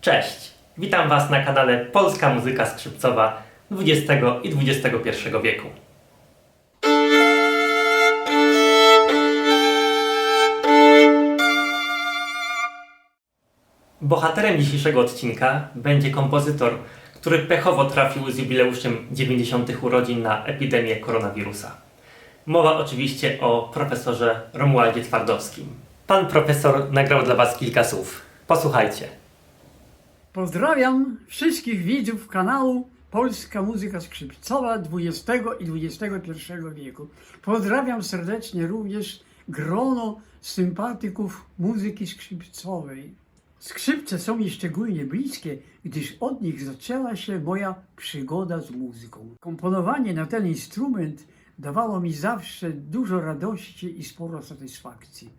Cześć! Witam Was na kanale Polska Muzyka Skrzypcowa XX i XXI wieku. Bohaterem dzisiejszego odcinka będzie kompozytor, który pechowo trafił z jubileuszem 90. urodzin na epidemię koronawirusa. Mowa oczywiście o profesorze Romualdzie Twardowskim. Pan profesor nagrał dla Was kilka słów. Posłuchajcie. Pozdrawiam wszystkich widzów kanału Polska Muzyka Skrzypcowa XX i XXI wieku. Pozdrawiam serdecznie również grono sympatyków muzyki skrzypcowej. Skrzypce są mi szczególnie bliskie, gdyż od nich zaczęła się moja przygoda z muzyką. Komponowanie na ten instrument dawało mi zawsze dużo radości i sporo satysfakcji.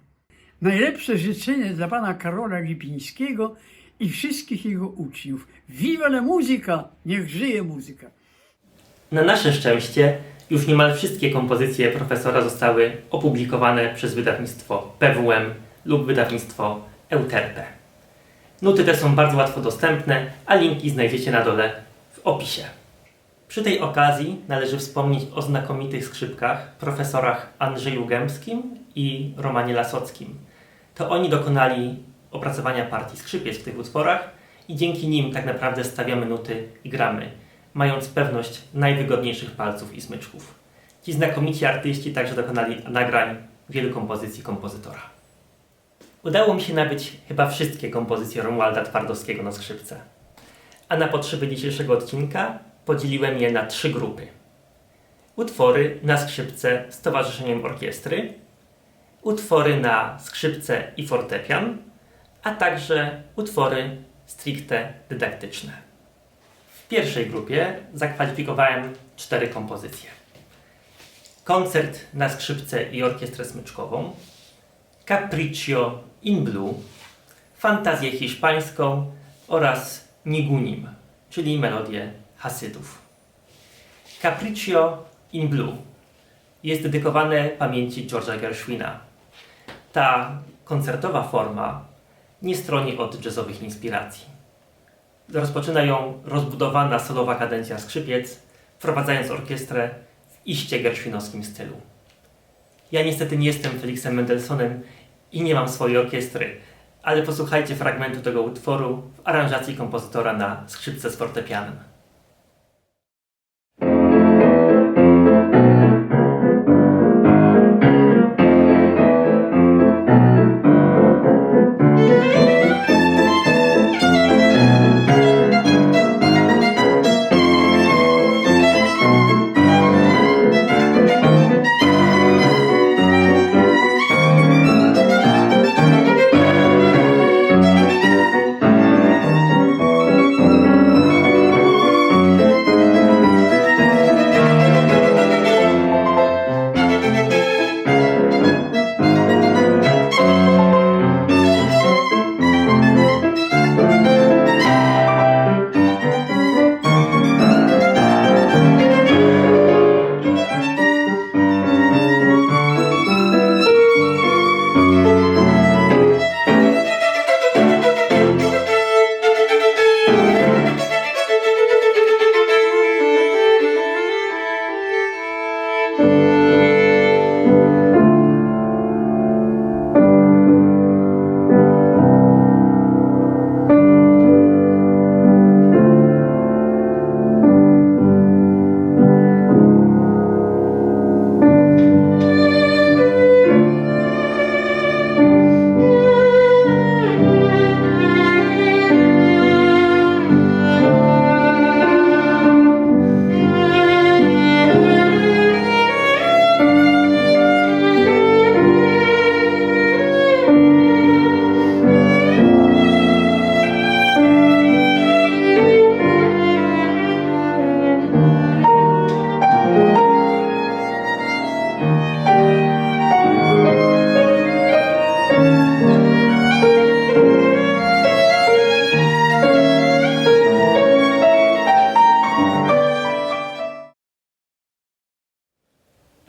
Najlepsze życzenie dla pana Karola Lipińskiego i wszystkich jego uczniów. Viva la muzyka! Niech żyje muzyka! Na nasze szczęście już niemal wszystkie kompozycje profesora zostały opublikowane przez wydawnictwo PWM lub wydawnictwo Euterpe. Nuty te są bardzo łatwo dostępne, a linki znajdziecie na dole w opisie. Przy tej okazji należy wspomnieć o znakomitych skrzypkach profesorach Andrzeju Gębskim i Romanie Lasockim. To oni dokonali opracowania partii skrzypiec w tych utworach i dzięki nim tak naprawdę stawiamy nuty i gramy, mając pewność najwygodniejszych palców i smyczków. Ci znakomici artyści także dokonali nagrań wielu kompozycji kompozytora. Udało mi się nabyć chyba wszystkie kompozycje Romualda Twardowskiego na skrzypce. A na potrzeby dzisiejszego odcinka podzieliłem je na trzy grupy. Utwory na skrzypce z towarzyszeniem orkiestry, utwory na skrzypce i fortepian, a także utwory stricte dydaktyczne. W pierwszej grupie zakwalifikowałem cztery kompozycje. Koncert na skrzypce i orkiestrę smyczkową, Capriccio in Blue, Fantazję hiszpańską oraz Nigunim, czyli melodię Hasydów. Capriccio in Blue jest dedykowane pamięci George'a Gershwina. Ta koncertowa forma nie stroni od jazzowych inspiracji. Rozpoczyna ją rozbudowana solowa kadencja skrzypiec, wprowadzając orkiestrę w iście gershwinowskim stylu. Ja niestety nie jestem Felixem Mendelssohnem i nie mam swojej orkiestry, ale posłuchajcie fragmentu tego utworu w aranżacji kompozytora na skrzypce z fortepianem.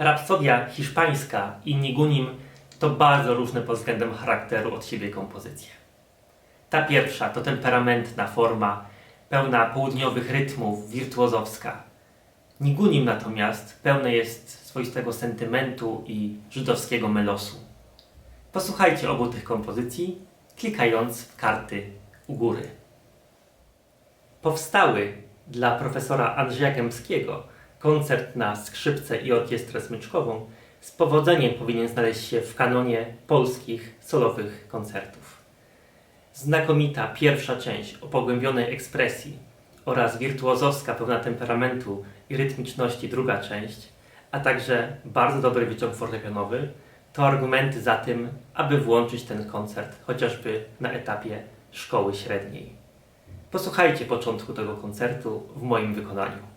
Rapsodia hiszpańska i Nigunim to bardzo różne pod względem charakteru od siebie kompozycje. Ta pierwsza to temperamentna forma, pełna południowych rytmów, wirtuozowska. Nigunim natomiast pełne jest swoistego sentymentu i żydowskiego melosu. Posłuchajcie obu tych kompozycji, klikając w karty u góry. Powstały dla profesora Andrzeja Gębskiego koncert na skrzypce i orkiestrę smyczkową z powodzeniem powinien znaleźć się w kanonie polskich solowych koncertów. Znakomita pierwsza część o pogłębionej ekspresji oraz wirtuozowska pełna temperamentu i rytmiczności druga część, a także bardzo dobry wyciąg fortepianowy to argumenty za tym, aby włączyć ten koncert chociażby na etapie szkoły średniej. Posłuchajcie początku tego koncertu w moim wykonaniu.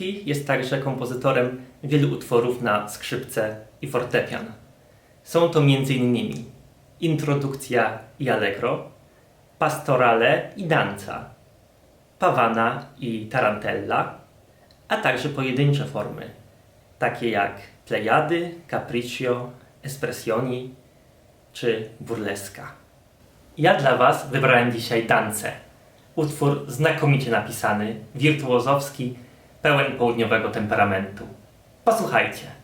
Jest także kompozytorem wielu utworów na skrzypce i fortepian. Są to m.in. Introdukcja i Allegro, Pastorale i Danza, Pawana i Tarantella, a także pojedyncze formy, takie jak Plejady, Capriccio, Espressioni czy Burleska. Ja dla Was wybrałem dzisiaj Dance. Utwór znakomicie napisany, wirtuozowski, pełen południowego temperamentu. Posłuchajcie.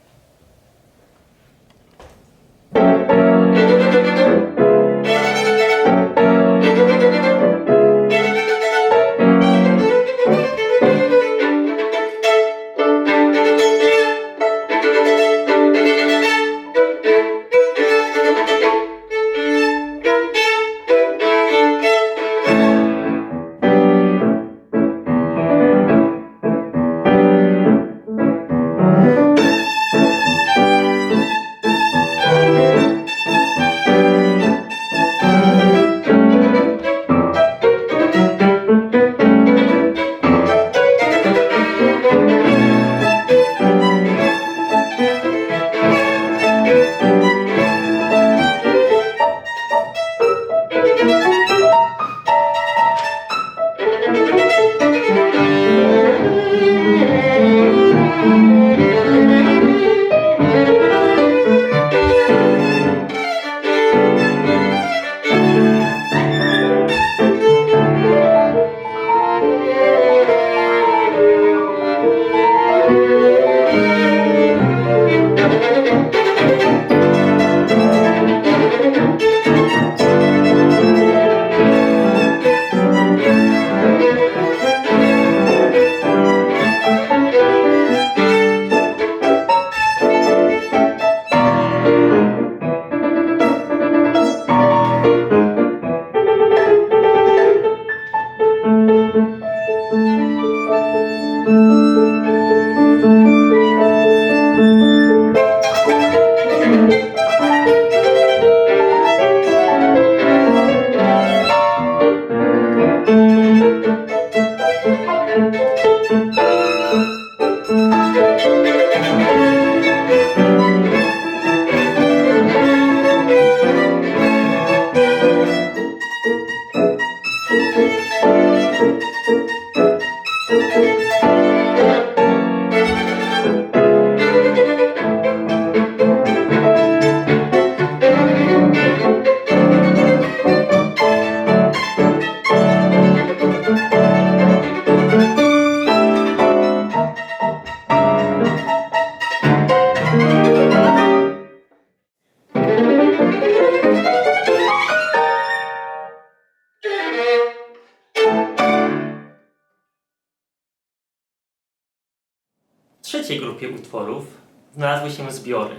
Trzeciej grupie utworów znalazły się zbiory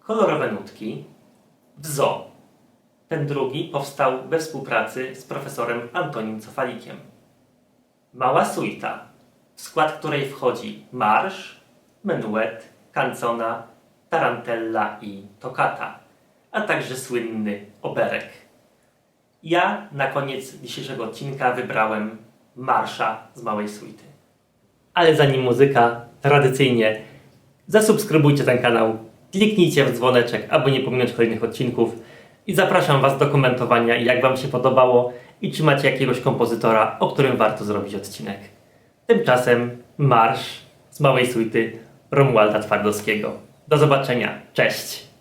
Kolorowe Nutki, Wzo. Ten drugi powstał we współpracy z profesorem Antonim Cofalikiem. Mała suita, w skład której wchodzi marsz, menuet, kancona, tarantella i toccata, a także słynny oberek. Ja na koniec dzisiejszego odcinka wybrałem marsza z małej suity. Ale zanim muzyka, tradycyjnie zasubskrybujcie ten kanał, kliknijcie w dzwoneczek, aby nie pominąć kolejnych odcinków i zapraszam Was do komentowania, jak Wam się podobało i czy macie jakiegoś kompozytora, o którym warto zrobić odcinek. Tymczasem marsz z małej suity Romualda Twardowskiego. Do zobaczenia, cześć!